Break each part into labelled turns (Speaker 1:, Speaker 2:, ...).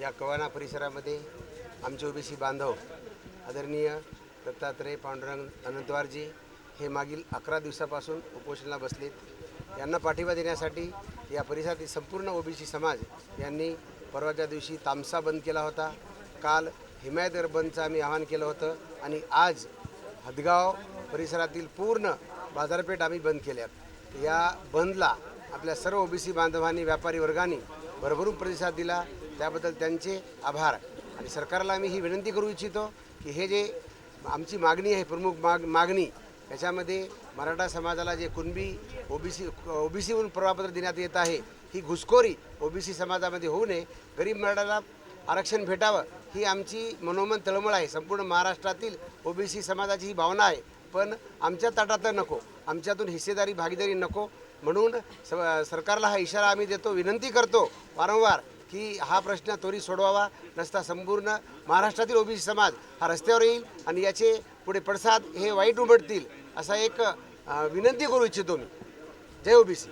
Speaker 1: या कवाना परिसरामध्ये आमचे ओबीसी बांधव आदरणीय दत्तात्रय पांडुरंग अनंतवारजी हे मागील अकरा दिवसापासून उपोषणाला बसलेत. यांना पाठिंबा देण्यासाठी या परिसरातील संपूर्ण ओबीसी समाज यांनी परवाच्या दिवशी तामसा बंद केला होता. काल हिमायतगर बंदचं आम्ही आवाहन केलं होतं आणि आज हदगाव परिसरातील पूर्ण बाजारपेठ आम्ही बंद केल्यात. या बंदला आपल्या सर्व ओबीसी बांधवांनी व्यापारी वर्गाने भरभरून प्रतिसाद दिला. त्याबद्दल त्यांचे आभार. आणि सरकारला आम्ही ही विनंती करू इच्छितो की हे जे आमची मागणी आहे प्रमुख माग मागणी याच्यामध्ये मराठा समाजाला जे कुणबी ओबीसी ओबीसीहून प्रमाणपत्र देण्यात येत आहे ही घुसखोरी ओबीसी समाजामध्ये होऊ नये. गरीब मराठाला आरक्षण भेटावं ही आमची मनोमन तळमळ आहे. संपूर्ण महाराष्ट्रातील ओबीसी समाजाची ही भावना आहे. पण आमच्या ताटात नको. आमच्यातून हिस्सेदारी भागीदारी नको. म्हणून स सरकारला हा इशारा आम्ही देतो विनंती करतो वारंवार की हा प्रश्न त्वरित सोडवावा. नसता संपूर्ण महाराष्ट्रातील ओबीसी समाज हा रस्त्यावर येईल आणि याचे पुढे पडसाद हे वाईट उमटतील असा एक विनंती करू इच्छितो मी. जय ओबीसी.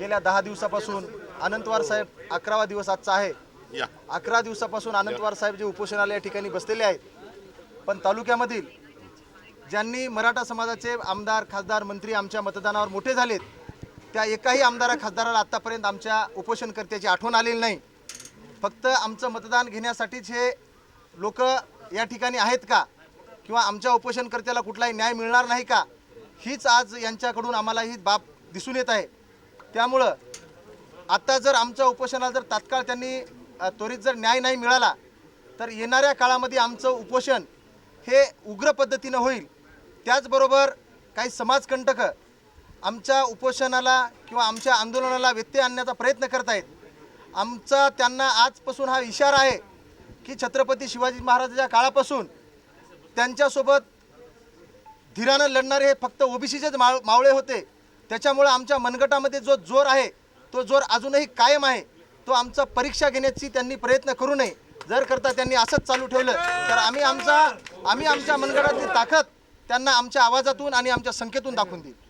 Speaker 2: गेल्या दहा दिवसापासून अनंतवार साहेब अकरावा दिवस आजचा आहे. अकरा दिवसापासून अनंतवार साहेब जे उपोषणाला या ठिकाणी बसलेले आहेत पण तालुक्यामधील ज्यांनी मराठा समाजाचे आमदार खासदार मंत्री आमच्या मतदानावर मोठे झालेत त्या एकाही आमदारा खासदाराला आत्तापर्यंत आमच्या उपोषणकर्त्याची आठवण आलेली नाही. फक्त आमचं मतदान घेण्यासाठीच हे लोक या ठिकाणी आहेत का? किंवा आमच्या उपोषणकर्त्याला कुठलाही न्याय मिळणार नाही का? हीच आज यांच्याकडून आम्हाला ही बाब दिसून येत आहे. त्यामुळं आत्ता जर आमच्या उपोषणाला जर तात्काळ त्यांनी त्वरित जर न्याय नाही मिळाला तर येणाऱ्या काळामध्ये आमचं उपोषण हे उग्र पद्धतीनं होईल. त्याचबरोबर काही समाजकंटक आमच्या उपोषणाला किंवा आमच्या आंदोलनाला व्यत्यय आणण्याचा प्रयत्न करत आहेत. आमचा त्यांना आजपासून हा इशारा आहे की छत्रपती शिवाजी महाराजांच्या काळापासून त्यांच्यासोबत धीरानं लढणारे हे फक्त ओबीसीचेच माव मावळे होते. त्याच्यामुळं आमच्या मनगटामध्ये जो जोर आहे तो जोर अजूनही कायम आहे. तो आमचा परीक्षा घेण्याची त्यांनी प्रयत्न करू नये. जर करता त्यांनी असंच चालू ठेवलं तर आम्ही आमचा आम्ही आमच्या मनगटातली ताकद त्यांना आमच्या आवाजातून आणि आमच्या संख्येतून दाखवून देईल.